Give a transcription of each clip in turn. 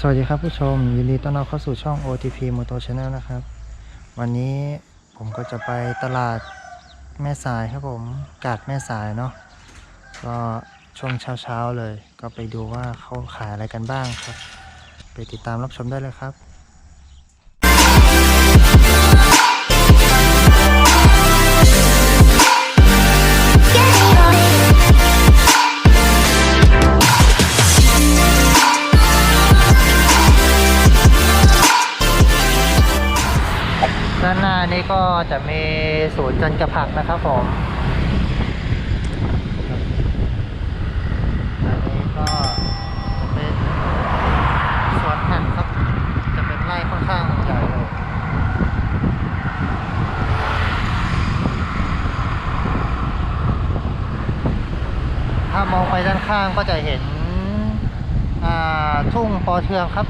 สวัสดีครับผู้ชม ยินดีต้อนรับเข้าสู่ช่อง OTP Moto Channel นะครับ วันนี้ผมก็จะไปตลาดแม่สายครับผม กาดแม่สายเนาะก็ช่วงเช้าๆเลย ก็ไปดูว่าเขาขายอะไรกันบ้างครับ ไปติดตามรับชมได้เลยครับ ด้านหน้านี้ก็จะมีศูนย์จันกระผักนะครับผมอันนี้ก็จะเป็นสวนผักครับ จะเป็นไร่ค่อนข้างใหญ่เลยถ้ามองไปด้านข้างก็จะเห็นอ่าทุ่งปอเทืองครับ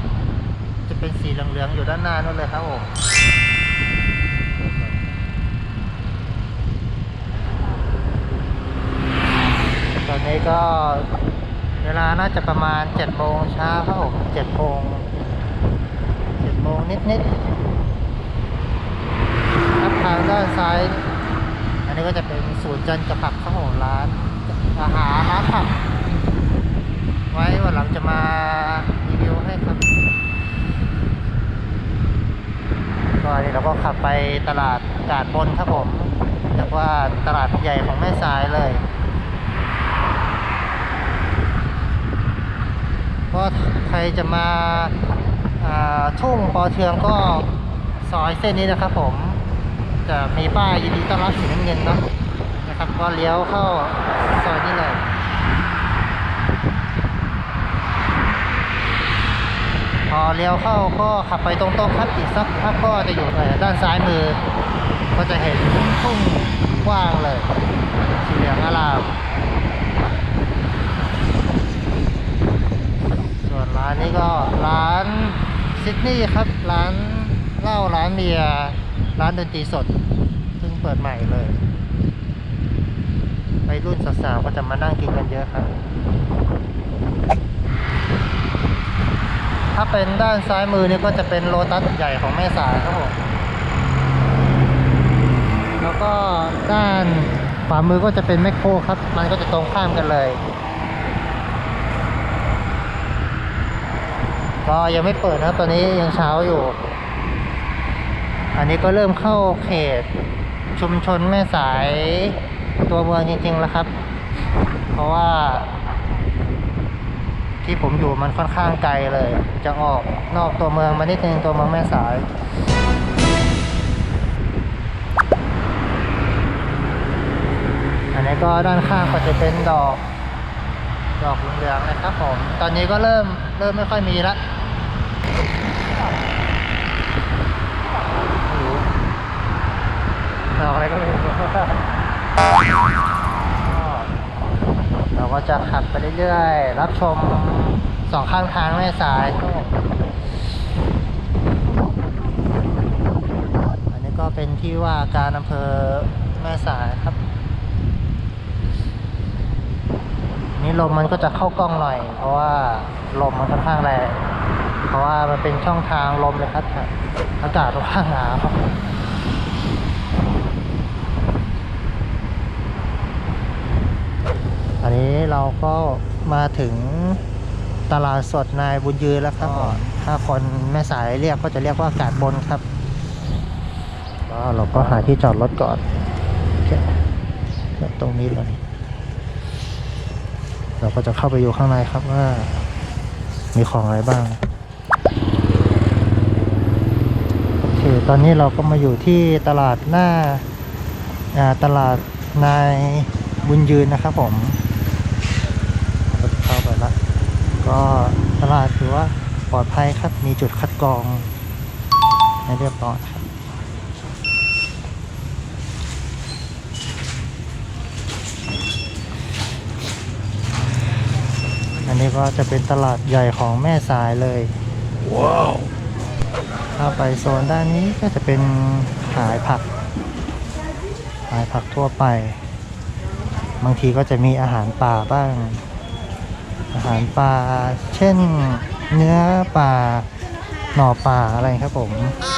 จะเป็นสีเหลืองๆอยู่ด้านหน้านู่นเลยครับผม นนี้ก็เวลาน่าจะประมาณเจ็ดโมงเช้าครับผมเจ็ดโมงเจ็ดโมงนิดๆครับทางด้านซ้าย อันนี้ก็จะเป็นศูนย์จันทร์กับผักครับผมร้านอาหารร้านผักไว้วันหลังจะมารีวิวให้ครับก็นนี้เราก็ขับไปตลาดกาดบนครับผมเรียกว่าตลาดใหญ่ของแม่สายเลย ก็ ใครจะมาทุ่งปอเทืองก็ซอยเส้นนี้นะครับผมจะมีป้ายยินดีต้อนรับสีน้ำเงินเนาะนะครับก็เลี้ยวเข้าซอยนี้เลยพอเลี้ยวเข้าก็ขับไปตรงๆครับอีกสักพักก็จะอยู่ด้านซ้ายมือ ก็จะเห็นทุ่งกว้างเลยสีเหลืองอลาม ส่วนนี้ก็ร้านซิดนีย์ครับ ร้านเหล้าร้านเบียร์ร้านดนตรีสด ซึ่งเปิดใหม่เลยไปรุ่นสาวๆก็จะมานั่งกินกันเยอะครับ ถ้าเป็นด้านซ้ายมือนี่ก็จะเป็นโลตัสใหญ่ของแม่สายครับผมแล้วก็ด้านขวามือก็จะเป็นแมคโครครับ มันก็จะตรงข้ามกันเลย ก็ยังไม่เปิดนะตอนนี้ยังเช้าอยู่ อันนี้ก็เริ่มเข้าเขต ชุมชนแม่สายตัวเมืองจริงๆแล้วครับ เพราะว่า ที่ผมอยู่มันค่อนข้างไกลเลย จะออกนอกตัวเมืองมานิดนึงตัวเมืองแม่สายอันนี้ก็ด้านข้างก็จะเป็นดอก ดอกเหลืองๆนะครับผม ตอนนี้ก็เริ่ม เริ่มไม่ค่อยมีละไม่รู้ดอกอะไรก็ไม่รู้ก็เราก็จะขับไปเรื่อยๆ รับชมสองข้างทางแม่สายก็อันนี้ก็เป็นที่ว่าการอำเภอแม่สายครับ นี่ลมมันก็จะเข้ากล้องหน่อย เพราะว่าลมมันค่อนข้างแรงเพราะว่ามันเป็นช่องทางลมเลยครับอากาศค่อนข้างหนาวครับอันนี้เราก็มาถึงตลาดสดนายบุญยืนแล้วครับ ถ้าคนแม่สายเรียกก็จะเรียกว่ากาดบนครับก็เราก็หาที่จอดรถก่อนโอเคจอดตรงนี้เลย เราก็จะเข้าไปอยู่ข้างในครับว่า มีของอะไรบ้าง โอเค ตอนนี้เราก็มาอยู่ที่ตลาดหน้าตลาดนายบุญยืนนะครับผมเข้าไปละก็ตลาดถือว่าปลอดภัยครับ มีจุดคัดกรองให้เรียบร้อยครับ อันนี้ก็จะเป็นตลาดใหญ่ของแม่สายเลยว้าวถ้าไปโซนด้านนี้ก็จะเป็นขายผัก ขายผักทั่วไป บางทีก็จะมีอาหารป่าบ้าง อาหารปลาเช่นเนื้อปลาหน่อปลาอะไรครับผม那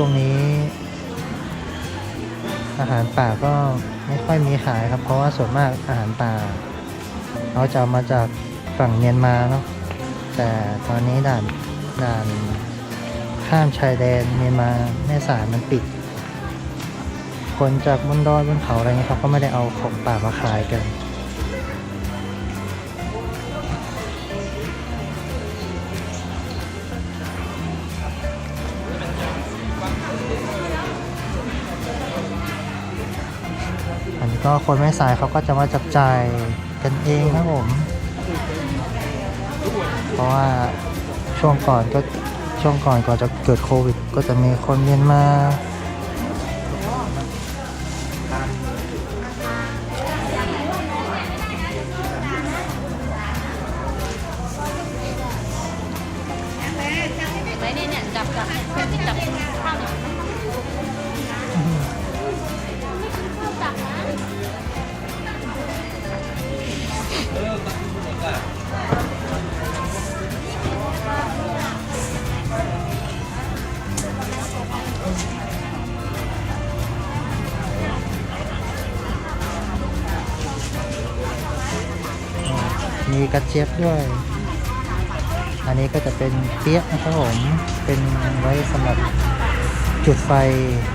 ช่วงนี้ อาหารป่าก็ไม่ค่อยมีขายครับ เพราะว่าส่วนมากอาหารป่าเขาจะามาจากฝั่งเมียนมาเนาะแต่ตอนนี้ด่านด่านข้ามชายแดนเมียนมาแม่สายมันปิด คนจากบนดอยบนเขาอะไรเงี้ยเขาก็ไม่ได้เอาของป่ามาขายกัน ก็คนไม่สายเขาก็จะมาจับจ่ายกันเองครับผม เพราะว่าช่วงก่อนก็ช่วงก่อนก่อนจะเกิดโควิด ก็จะมีคนเมียนมาไม่เนี่ยเนี่ยจับจับเนี่ยคนที่จับข้าวเนี่ยจับ มีกระเจี๊ยบด้วย อันนี้ก็จะเป็นเปี๊ยะนะครับผม เป็นไว้สำหรับจุดไฟ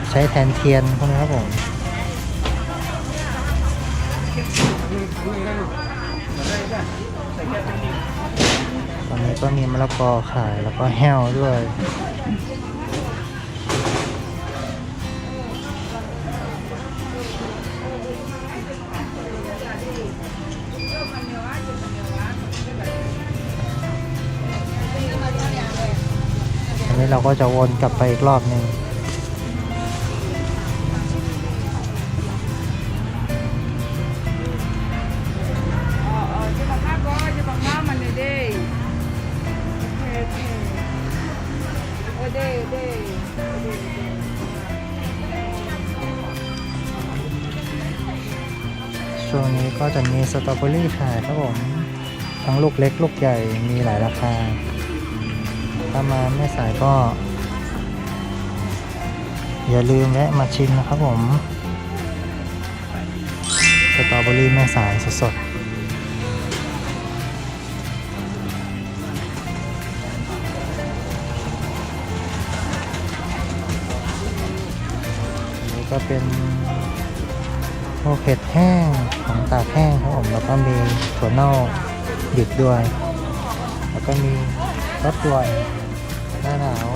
ใช้แทนเทียนพวกนี้ครับผม ตอนนี้ก็มีมะละกอขายแล้วก็แห้วด้วยอันนี้เราก็จะวนกลับไปอีกรอบหนึ่ง จะมีสตรอเบอรี่ขายครับผม ทั้งลูกเล็กลูกใหญ่มีหลายราคา ถ้ามาแม่สายก็ อย่าลืมแวะมาชิมนะครับผม สตรอเบอรี่แม่สายสดๆนี่ก็เป็น พวกเห็ดแห้งของตากแห้งครับผมแล้วก็มีถั่วเน่าดิบด้วย แล้วก็มีรสด่วนหน้าหนาว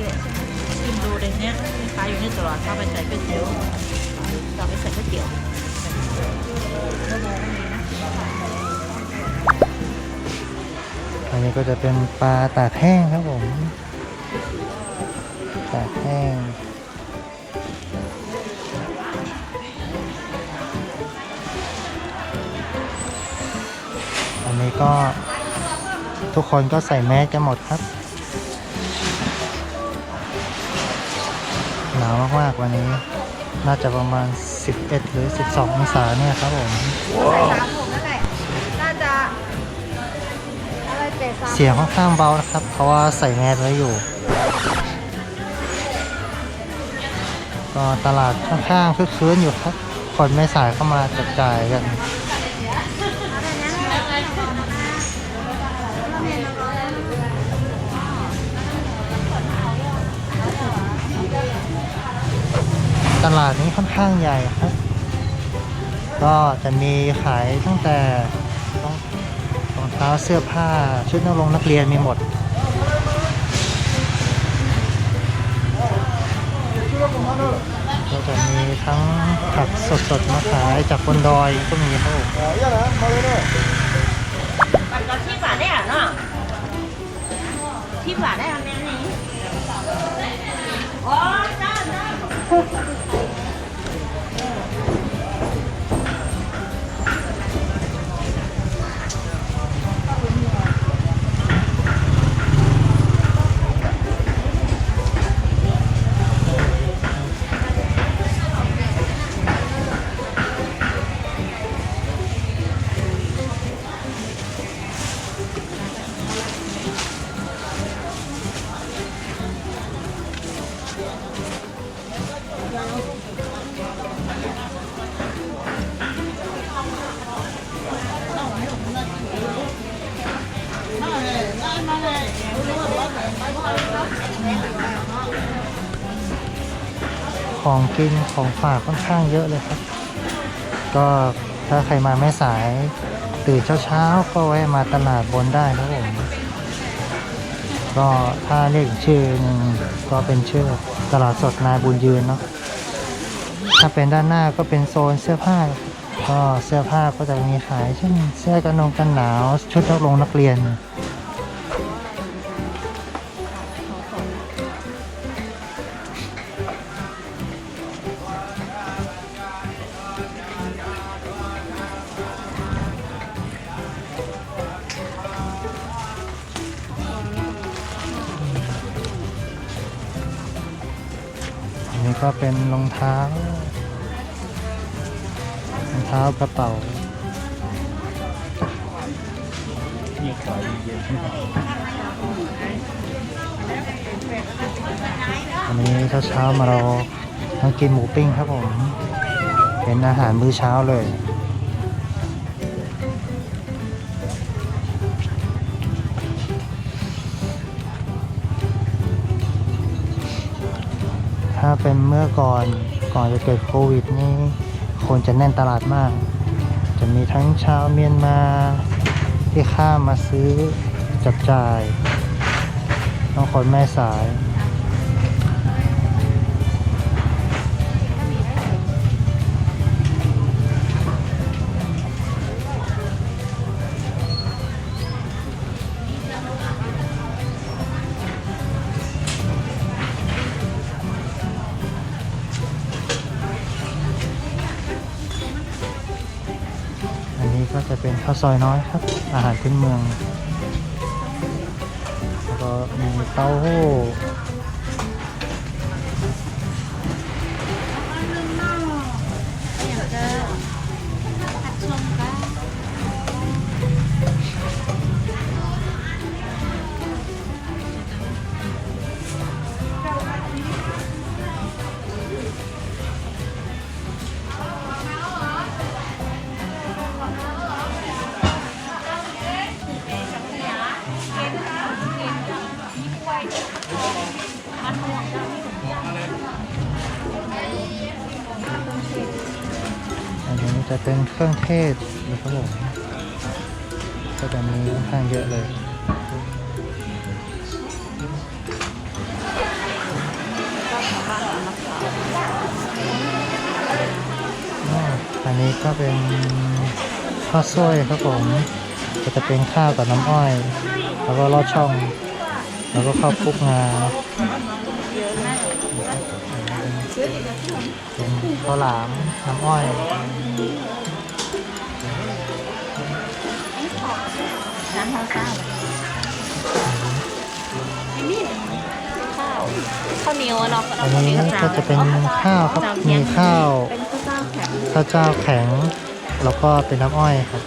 เยอะใช่ไหมชิมดูเลยเนี่ยมีขาอยู่นี่ตลอดเข้าไปใส่ก๋วยเตี๋ยวต่อไปใส่ก๋วยเตี๋ยวอันนี้ก็จะเป็นปลาตากแห้งครับผม ตากแห้งอันนี้ก็ทุกคนก็ใส่แมสกันหมดครับาวมากๆวันนี้ น่าจะประมาณ 11 หรือ 12 องศาเนี่ยครับผมสามหกนั่นแหละน่าจะอะไรเป็ดสามเสียงค่อนข้างเบานะครับ เพราะว่าใส่แมสไว้อยู่ ก็ตลาดค่อนข้างคึกคืนอยู่ครับคคนไม่สายเข้ามาจับจ่ายกัน ตลาดนี้ค่อนข้างใหญ่ครับ ก็จะมีขายตั้งแต่รองเท้าเสื้อผ้าชุดนักลงนักเรียนมีหมด ก็จะมีทั้งผักสดๆมาขายจากบนดอยก็มีครับที่ฝาได้อะเนาะที่ฝาได้อันนี้นี่อ๋อจ้าจ้า ของกินของฝากค่อนข้างเยอะเลยครับ ก็ถ้าใครมาไม่สายตื่นเช้าๆ ก็แวะมาตลาดบนได้ครับผมก็ถ้าเรียกชื่อหนึ่งก็เป็นชื่อตลาดสดนายบุญยืนเนาะถ้าเป็นด้านหน้าก็เป็นโซนเสื้อผ้า ก็เสื้อผ้าก็จะมีขายเช่นเสื้อกันนงกันหนาวชุดนักลงนักเรียน ก็เป็นรองเท้ารองเท้ากระเป๋าวันนี้เช้าๆมาเรามากินหมูปิ้งครับผม เป็นอาหารมื้อเช้าเลย เป็นเมื่อก่อนก่อนจะเกิดโควิดนี่คนจะแน่นตลาดมาก จะมีทั้งชาวเมียนมาที่ข้ามมาซื้อจับจ่ายทั้งคนแม่สาย จะเป็นข้าวซอยน้อยครับ อาหารพื้นเมือง แล้วก็มีเต้าหู้ จะเป็นเครื่องเทศนะครับผมก็จะมีค่อนข้างเยอะเลยอ่าอันนี้ก็เป็นข้าวซอยครับผมก็จะเป็นข้าวกับน้ำอ้อย แล้วก็ลอดช่อง แล้วก็ข้าวคลุกงาเป็นข้าวหลาม น้ำอ้อยน้ำข้าวเจ้าข้าวข้าวเหนียวอะเนาะอันนี้ก็จะเป็นข้าวครับมีข้าวเป็นข้าวเจ้าแข็งข้าวเจ้าแข็ง แล้วก็เป็นน้ำอ้อยครับ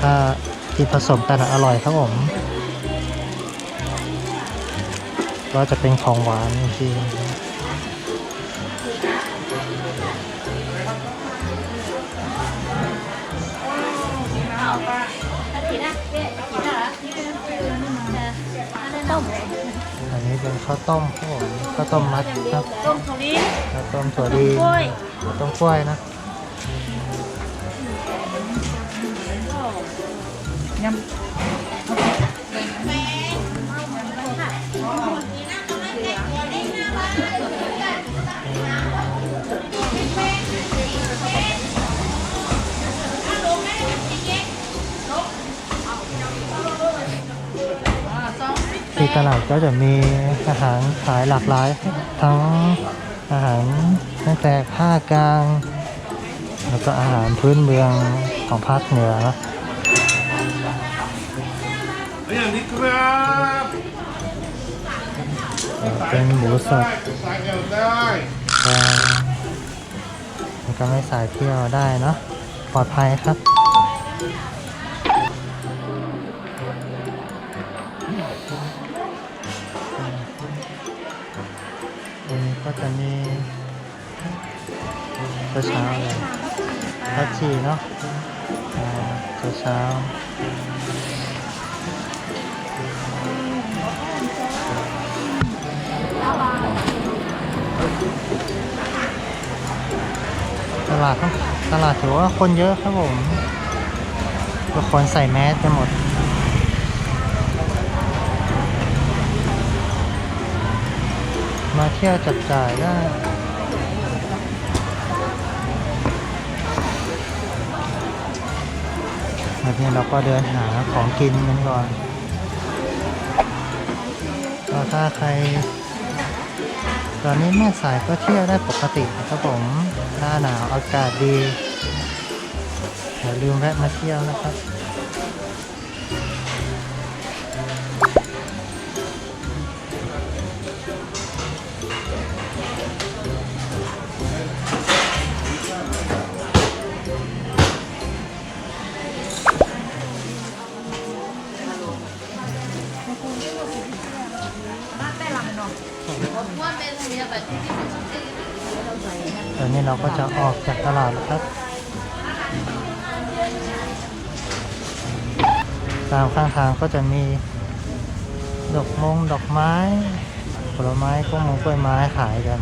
ถ้าที่ผสมกันอะอร่อยครับผมก็จะเป็นของหวานจริง ข้าวต้มครับผมข้าวต้มมัดครับต้มถั่วลิ้นข้าวต้มถั่วดีกล้วยข้าวต้มกล้วยนะ ที่ตลาดก็จะมีอาหารขายหลากหลาย ทั้งอาหารตั้งแต่ภาคกลาง แล้วก็อาหารพื้นเมืองของภาคเหนือนะอย่างนี้ครับเป็นหมูสดสายเอวได้แต่มันก็ไม่สายเที่ยวได้เนาะปลอดภัยครับ ก็จะมีเช้าเช้าๆเลยพัชชีเนาะเช้าเช้าๆตลาดต้องตลาดถือว่าคนเยอะครับผมทุกคนใส่แมสกันหมด มาเที่ยวจับจ่ายได้วันนี้เราก็เดินหาของกินกันก่อนก็ถ้าใคร ตอนนี้แม่สายก็เที่ยวได้ปกตินะครับผม หน้าหนาวอากาศดีอย่าลืมแวะมาเที่ยวนะครับ เราก็จะออกจากตลาดแล้วครับ ตามข้างทางก็จะมีดอกมงดอกไม้ ผลไม้ก็มงกล้วยไม้ขายกัน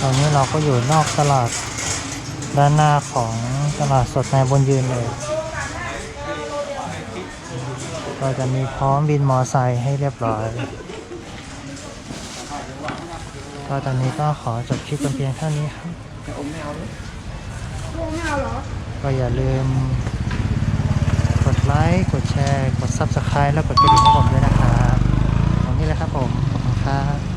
ตอนนี้เราก็อยู่นอกตลาดด้านหน้าของตลาดสดในบนยืนเลย ก็จะมีพร้อมบินมอไซค์ให้เรียบร้อย ก็ตอนนี้ก็ขอจบคลิปเพียงเท่านี้ครับก็อย่าลืม กดไลค์ กดแชร์ กด Subscribe แล้วกดกระดิ่งให้ผมด้วยนะครับตรงนี้เลยครับผม ขอบคุณครับ